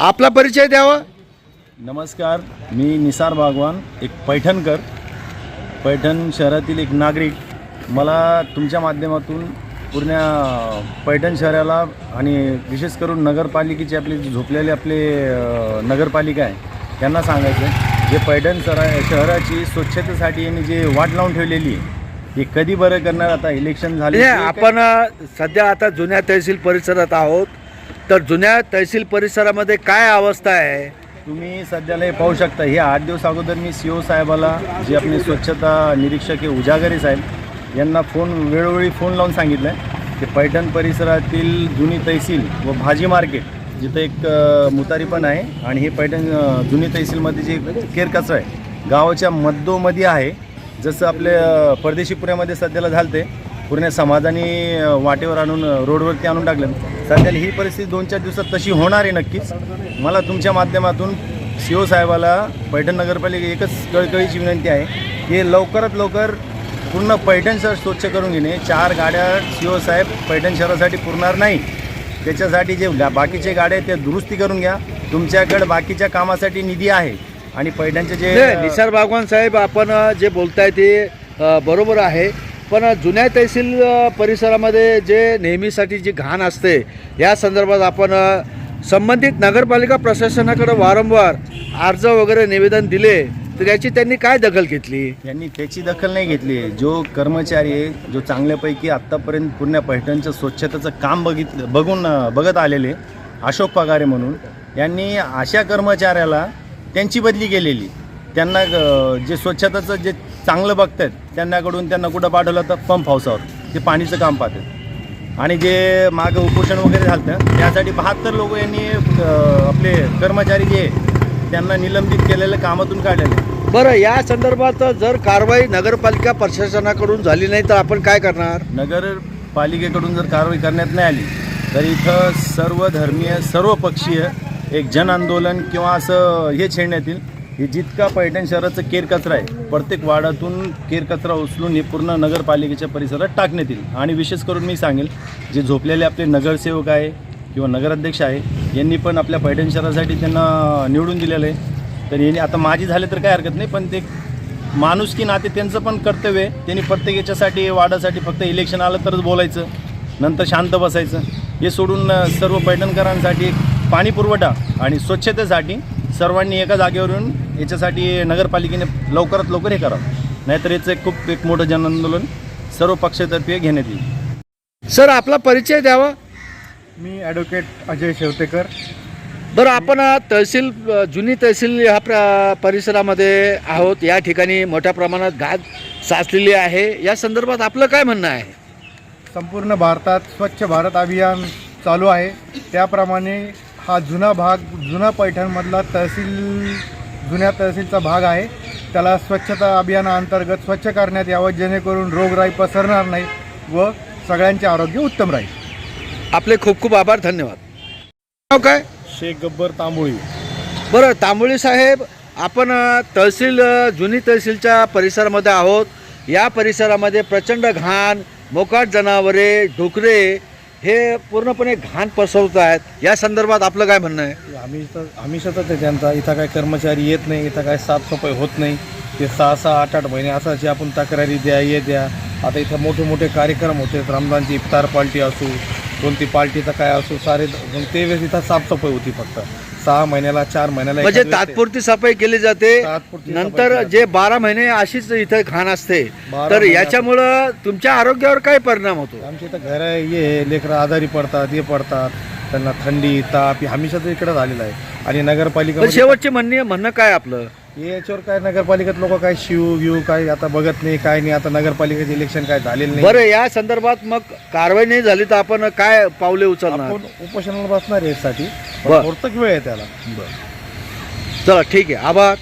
आपला परिचय द्यावा. नमस्कार मी निसार बागवान एक पैठणकर. पैठण शहरातील एक नागरिक. मला तुमच्या माध्यमातून पूर्ण पैठण शहराला आणि विशेष करून नगरपालिकेचे आपले झोपलेले आपले नगरपालिका आहे यांना सांगायचं आहे, जे पैठण शहरा शहराची स्वच्छतेसाठी यांनी जे वाट लावून ठेवलेली आहे हे कधी बरं करणार? आता इलेक्शन झाले आपण सध्या आता जुन्या तहसील परिसरात आहोत. तर जुन्या तहसील परिसरामध्ये काय अवस्था आहे? तुम्ही सध्याला हे पाहू शकता हे आठ दिवस अगोदर मी सी ओ साहेबाला जे आपले स्वच्छता निरीक्षक आहे उजागरी साहेब यांना फोन वेळोवेळी फोन लावून सांगितलं आहे की पैठण परिसरातील जुनी तहसील व भाजी मार्केट जिथं एक मुतारी पण आहे आणि हे पैठण जुनी तहसीलमध्ये जे केर कचरा आहे गावाच्या मध्योमध्ये आहे जसं आपल्या परदेशी पुण्यामध्ये सध्याला झालं ते पूर्ण समाजाने वाटेवर आणून रोडवरती आणून टाकलं. सध्याला ही परिस्थिती दोन चार दिवसात तशी होणार आहे नक्कीच. मला तुमच्या माध्यमातून सी ओ साहेबाला पैठण नगरपालिका एकच कळकळीची विनंती आहे की लवकरात लवकर पूर्ण पैठण शहर स्वच्छ करून घेणे. चार गाड्या सी ओ साहेब पैठण शहरासाठी पुरणार नाही. त्याच्यासाठी जे बाकीचे गाड्या आहेत ते दुरुस्ती करून घ्या. तुमच्याकडे बाकीच्या कामासाठी निधी आहे. आणि पैठणचे जे निसार बागवान साहेब आपण जे बोलताय ते बरोबर आहे. पण जुन्या तहसील परिसरामध्ये जे नेहमीसाठी जी घाण असते या संदर्भात आपण संबंधित नगरपालिका प्रशासनाकडे वारंवार अर्ज वगैरे निवेदन दिले तर याची त्यांनी काय दखल घेतली? यांनी त्याची दखल नाही घेतली. जो कर्मचारी आहे जो चांगल्यापैकी आत्तापर्यंत पूर्ण पैठणचं स्वच्छतेचं काम बघितलं बघून बघत आलेले अशोक पगारे म्हणून यांनी अशा कर्मचाऱ्याला त्यांची बदली केलेली. त्यांना जे स्वच्छतेचं जे चांगलं बघतात त्यांच्याकडून त्यांना कुठं पाठवलं तर पंप हाऊसावर ते पाणीचं काम पाहतात. आणि जे मागं उपोषण वगैरे झालं त्यासाठी बहात्तर लोक यांनी आपले कर्मचारी जे त्यांना निलंबित केलेलं कामातून काढलेलं बरं या संदर्भात जर कारवाई नगरपालिका प्रशासनाकडून झाली नाही तर आपण काय करणार? नगरपालिकेकडून जर कारवाई करण्यात नाही आली तर इथं सर्व धर्मीय सर्व पक्षीय एक जन आंदोलन किंवा असं हे छेडण्यात येईल. हे जितका पैठण शहराचं केर कचरा आहे प्रत्येक वाडातून केर कचरा उचलून हे पूर्ण नगरपालिकेच्या परिसरात टाकण्यात येईल. आणि विशेष करून मी सांगेल जे झोपलेले आपले नगरसेवक आहे किंवा नगराध्यक्ष आहे यांनी पण आपल्या पैठण शहरासाठी त्यांना निवडून दिलेलं आहे. तर यांनी आता माझी झाले तर काय हरकत नाही पण ते माणूस की नाते त्यांचं पण कर्तव्य आहे. त्यांनी प्रत्येक याच्यासाठी वाडासाठी फक्त इलेक्शन आलं तरच बोलायचं नंतर शांत बसायचं. हे सोडून सर्व पैठणकरांसाठी पाणी पुरवठा आणि स्वच्छतेसाठी सर्वांनी एका जागेवरून याच्यासाठी नगरपालिकेने लवकरात लवकर हे करावं. नाहीतर याचं एक खूप एक मोठं जनआंदोलन सर्व पक्षातर्फे घेण्यात येईल. सर आपला परिचय द्यावा. मी ॲडव्होकेट अजय शेवतेकर बरं आपण तहसील जुनी तहसील ह्या प्र परिसरामध्ये आहोत. या ठिकाणी मोठ्या प्रमाणात घात साचलेली आहे. या संदर्भात आपलं काय म्हणणं आहे? संपूर्ण भारतात स्वच्छ भारत अभियान चालू आहे. त्याप्रमाणे हा जुना भाग जुना पैठणमधला तहसील जुन्या तहसीलचा भाग आहे. त्याला स्वच्छता अभियानाअंतर्गत स्वच्छ करण्यात यावं जेणेकरून रोगराई पसरणार नाही व सगळ्यांचे आरोग्य उत्तम राहील. आपले खूप खूप आभार धन्यवाद. नाव काय? शेख गब्बर तांबोळी. बरं तांबोळी साहेब आपण तहसील जुनी तहसीलच्या परिसरामध्ये आहोत. या परिसरामध्ये प्रचंड घाण मोकाट जनावरे डुकरे हे पूर्णपणे घाण पसरवत आहेत. या संदर्भात आपलं काय म्हणणं आहे? आम्ही तर आम्ही सतत आहे त्यांचा. इथं काय कर्मचारी येत नाही इथं काय साफसफाई होत नाही. ते सहा सहा आठ आठ महिने असं जे आपण तक्रारी द्या ये द्या. आता इथं मोठे मोठे कार्यक्रम होते. रमजानची इफ्तार पार्टी असू कोणती तर काय असू सारे मग ते वेळेस इथं साफसफाई होती फक्त. सहा महिन्याला चार महिन्याला म्हणजे वेळेस तात्पुरती सफाई केली जाते. तात्पुरती नंतर जे बारा महिने अशीच इथं घाण असते बारा तर महिने याच्यामुळं तुमच्या आरोग्यावर काय परिणाम होतो? आमच्या इथं घर ये लेकरं आजारी पडतात हे पडतात त्यांना थंडी ताप हे हमेशा तर इकडे झालेलं आहे. आणि नगरपालिका पण शेवटचे म्हणणे म्हणणं काय आपलं? याच्यावर काय नगरपालिकेत लोक काय शिव घेऊ काय आता बघत नाही काय नाही आता नगरपालिकेचं इलेक्शन काय झालेलं नाही. बरं या संदर्भात मग कारवाई नाही झाली तर आपण काय पावले उचलणार? आपण उपोषणाला बसणार आहे यासाठी. बरं. पुरतक वेळ आहे त्याला. चला ठीक आहे. आभार.